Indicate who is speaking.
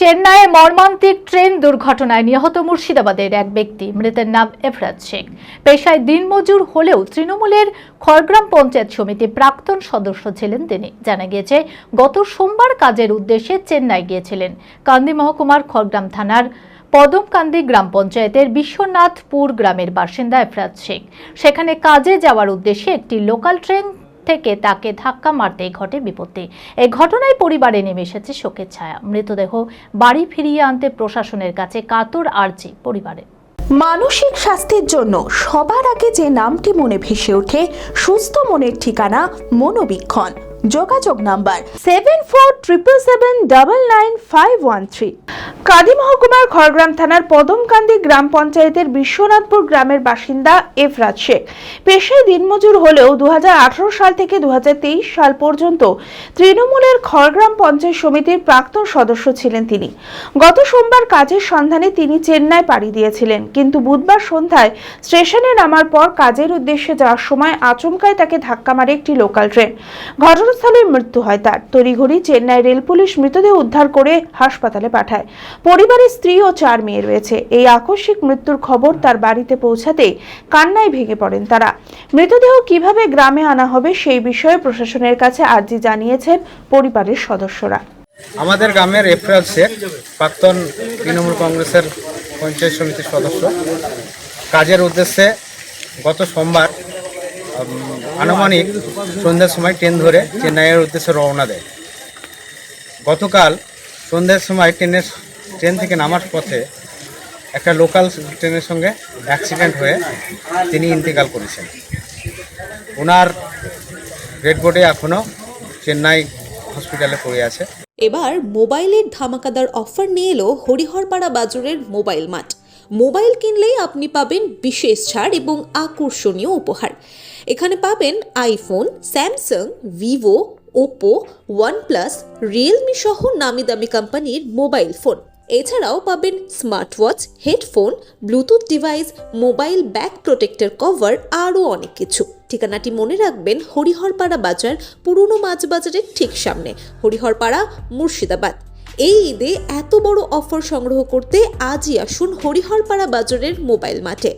Speaker 1: চেন্নাইয়ে মর্মান্তিক ট্রেন দুর্ঘটনায় নিহত মুর্শিদাবাদের এক ব্যক্তি। মৃতের নাম এফরাজ শেখ। পেশায় দিনমজুর হলেও তৃণমূলের খড়গ্রাম পঞ্চায়েত সমিতির প্রাক্তন সদস্য ছিলেন তিনি। জানা গিয়েছে, গত সোমবার কাজের উদ্দেশ্যে চেন্নাই গিয়েছিলেন। কান্দি মহকুমার খড়গ্রাম থানার পদমকান্দি গ্রাম পঞ্চায়েতের বিশ্বনাথপুর গ্রামের বাসিন্দা এফরাজ শেখ। সেখানে কাজে যাওয়ার উদ্দেশ্যে একটি লোকাল ট্রেন থেকে তাকে ধাক্কা মারতে ঘটে বিপত্তি। এই ঘটনায় পরিবারে নেমে এসেছে শোকের ছায়া। মৃতদেহ বাড়ি ফিরিয়ে আনতে প্রশাসনের কাছে কাতর আর্জি পরিবারে।
Speaker 2: মানসিক স্বাস্থ্যের জন্য সবার আগে যে নামটি মনে ভেসে ওঠে, সুস্থ মনের ঠিকানা মনোবীক্ষণ। যোগাযোগ number seven four triple seven double nine five one three Kandi মহকুমার খড়গ্রাম থানার পদমকান্দি গ্রাম পঞ্চায়েতের বিশ্বনাথপুর গ্রামের বাসিন্দা এফরাজ শেখ। পেশায় দিনমজুর হলেও দু সাল থেকে দু সাল পর্যন্ত তৃণমূলের খড়গ্রাম পঞ্চায়েত সমিতির প্রাক্তন সদস্য ছিলেন তিনি। গত সোমবার কাজের সন্ধানে তিনি চেন্নাই পাড়ি দিয়েছিলেন, কিন্তু বুধবার সন্ধ্যায় স্টেশনে নামার পর কাজের উদ্দেশ্যে যাওয়ার সময় আচমকায় তাকে ধাক্কা মারে একটি লোকাল ট্রেন। ঘটনাস্থলে মৃত্যু হয় তার। তড়িঘড়ি চেন্নাই রেল পুলিশ মৃতদেহ উদ্ধার করে হাসপাতালে পাঠায়। পরিবারের স্ত্রী ও চার মেয়ে রয়েছে। এই আকস্মিক মৃত্যুর খবর তার বাড়িতে পৌঁছাতেই কান্নায় ভেঙে পড়েন তারা। মৃতদেহ কীভাবে গ্রামে আনা হবে সেই বিষয়ে প্রশাসনের কাছে আর্জি জানিয়েছেন পরিবারের সদস্যরা।
Speaker 3: আমাদের গ্রামের এফরাজ শেখ, প্রাক্তন তৃণমূল কংগ্রেসের পঞ্চায়েত সমিতির সদস্য। কাজের উদ্দেশ্যে গত সোমবার আনুমানিক সন্ধ্যার সময় ট্রেন ধরে চেন্নাইয়ের উদ্দেশ্যে রওনা দেয়। গতকাল সন্ধ্যার সময় ট্রেনের ট্রেন থেকে নামার পথে একটা লোকাল ট্রেনের সঙ্গে অ্যাক্সিডেন্ট হয়ে তিনি ইন্তেকাল করেছেন। ওনার রেড বোর্ডে এখনও চেন্নাই হসপিটালে পড়ে আছে।
Speaker 4: এবার মোবাইলের ধামাকাদার অফার নিয়ে এলো হরিহরপাড়া বাজারের মোবাইল মাঠ মোবাইল কিনলেই আপনি পাবেন বিশেষ ছাড় এবং আকর্ষণীয় উপহার। এখানে পাবেন iPhone, Samsung, Vivo, Oppo, OnePlus, Realme সহ নামি দামি কোম্পানির মোবাইল ফোন। এছাড়াও পাবেন smart watch headphone, Bluetooth device, mobile back protector cover, আরও অনেক কিছু। ঠিকানাটি মনে রাখবেন হরিহরপাড়া বাজার, পুরনো মাছ বাজারের ঠিক সামনে। হরিহরপাড়া, মুর্শিদাবাদ। এই ঈদে এত বড় অফার সংগ্রহ করতে আজই আসুন হরিহরপাড়া বাজারের মোবাইল মাঠে।